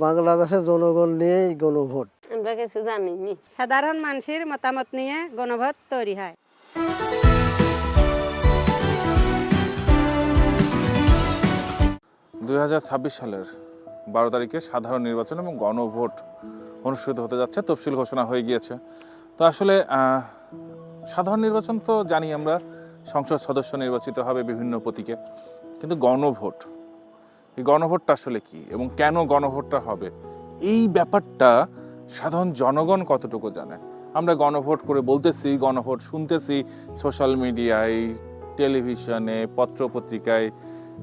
বাংলাদেশের জনগণ নিয়েই গণভোট। আমরা কিছু জানিনি। সাধারণ মানুষের মতামত নিয়ে গণভোট তৈরি হয়। দু হাজার ছাব্বিশ সালের বারো তারিখে সাধারণ নির্বাচন এবং গণভোট অনুষ্ঠিত হতে যাচ্ছে তফসিল ঘোষণা হয়ে গিয়েছে। তো আসলে সাধারণ নির্বাচন তো জানি আমরা সংসদ সদস্য নির্বাচিত হবে বিভিন্ন প্রতীকে কিন্তু গণভোট এই গণভোটটা আসলে কি এবং কেন গণভোটটা হবে? এই ব্যাপারটা সাধারণ জনগণ কতটুকু জানে? আমরা গণভোট করে বলতেছি, গণভোট শুনতেছি সোশ্যাল মিডিয়ায়, টেলিভিশনে, পত্রপত্রিকায়,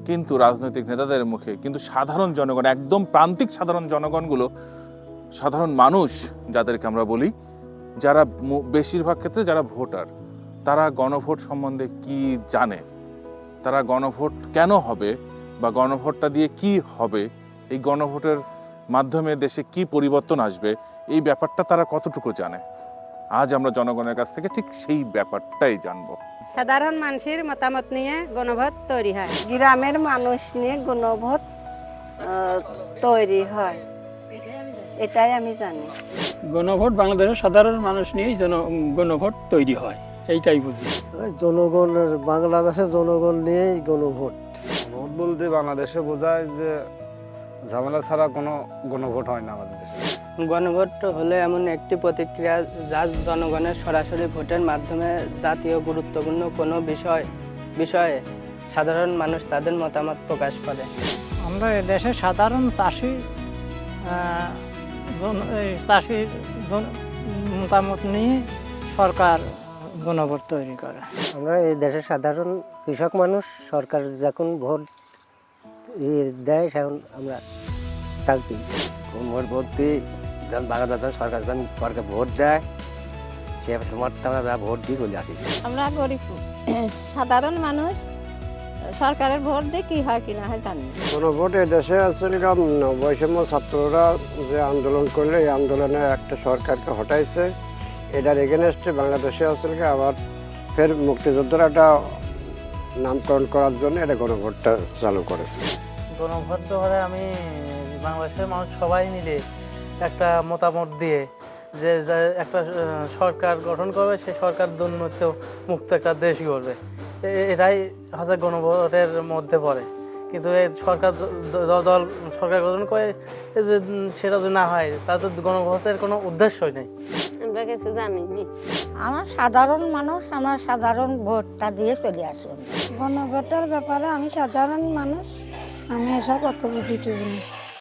কিন্তু রাজনৈতিক নেতাদের মুখে। কিন্তু সাধারণ জনগণ, একদম প্রান্তিক সাধারণ জনগণগুলো, সাধারণ মানুষ যাদেরকে আমরা বলি, যারা বেশিরভাগ ক্ষেত্রে যারা ভোটার, তারা গণভোট সম্বন্ধে কি জানে? তারা গণভোট কেন হবে? বা গণভোটটা দিয়ে কি হবে এই গণভোটের মাধ্যমে দেশে কি পরিবর্তন আসবে এই ব্যাপারটা তারা কতটুকু জানে? আজ আমরা জনগণের কাছ থেকে ঠিক সেই ব্যাপারটাই জানব। সাধারণ মানুষের মতামত নিয়ে গণভোট তৈরি হয়। গ্রামের মানুষ নিয়ে গণভোট তৈরি হয়। এটাই আমি জানি। গণভোট বাংলাদেশের সাধারণ মানুষ নিয়েই জন গণভোট তৈরি হয়। এইটাই বুঝি। ওই জনগণের বাংলাদেশের জনগণ নিয়েই গণভোট। ভোট বলতে বাংলাদেশে বোঝায় যে ঝামেলা ছাড়া কোনো গণভোট হয় না আমাদের দেশে। গণভোট হলো এমন একটি প্রতিক্রিয়া যা জনগণের সরাসরি ভোটের মাধ্যমে জাতীয় গুরুত্বপূর্ণ কোনো বিষয় বিষয়ে সাধারণ মানুষ তাদের মতামত প্রকাশ করে। আমরা দেশে সাধারণ চাষি চাষির মতামত নিয়ে সরকার গণভোট তৈরি করে। আমরা এই দেশের সাধারণ কৃষক মানুষ সরকার যখন ভোট দেয় সেখন আমরা থাকি ভোট বলতে যখন বাংলাদেশ সরকার যখন সরকার ভোট দেয় সে সময় আমরা ভোট দিয়ে চলে আসি। আমরা গরিব সাধারণ মানুষ সরকারের ভোট দিয়ে কি হয় কি না হয় জানি না। গণভোট এই দেশে আসলে বৈষম্য ছাত্ররা যে আন্দোলন করলে এই আন্দোলনে একটা সরকারকে হটাইছে। এটার এগেনস্টে বাংলাদেশে আসলে আবার ফের মুক্তিযোদ্ধারা একটা নামকরণ করার জন্য এটা গণভোটটা চালু করেছে। গণভোট হলে আমি বাংলাদেশের মানুষ সবাই মিলে একটা মতামত দিয়ে যে একটা সরকার গঠন করবে, সেই সরকার দুর্নীতি মুক্ত একটা দেশ গড়বে। এটাই হচ্ছে গণভোটের মধ্যে পড়ে। কিন্তু এই সরকার দল, সরকার গঠন করে সেটা যদি না হয়, তাতে গণভোটের কোনো উদ্দেশ্যই নেই। আমরা কিছু জানিনি। আমার সাধারণ মানুষ আমার সাধারণ ভোটটা দিয়ে চলে আসে গণভোটের ব্যাপারে আমি সাধারণ মানুষ আমি এসব অত বুঝি টুঝি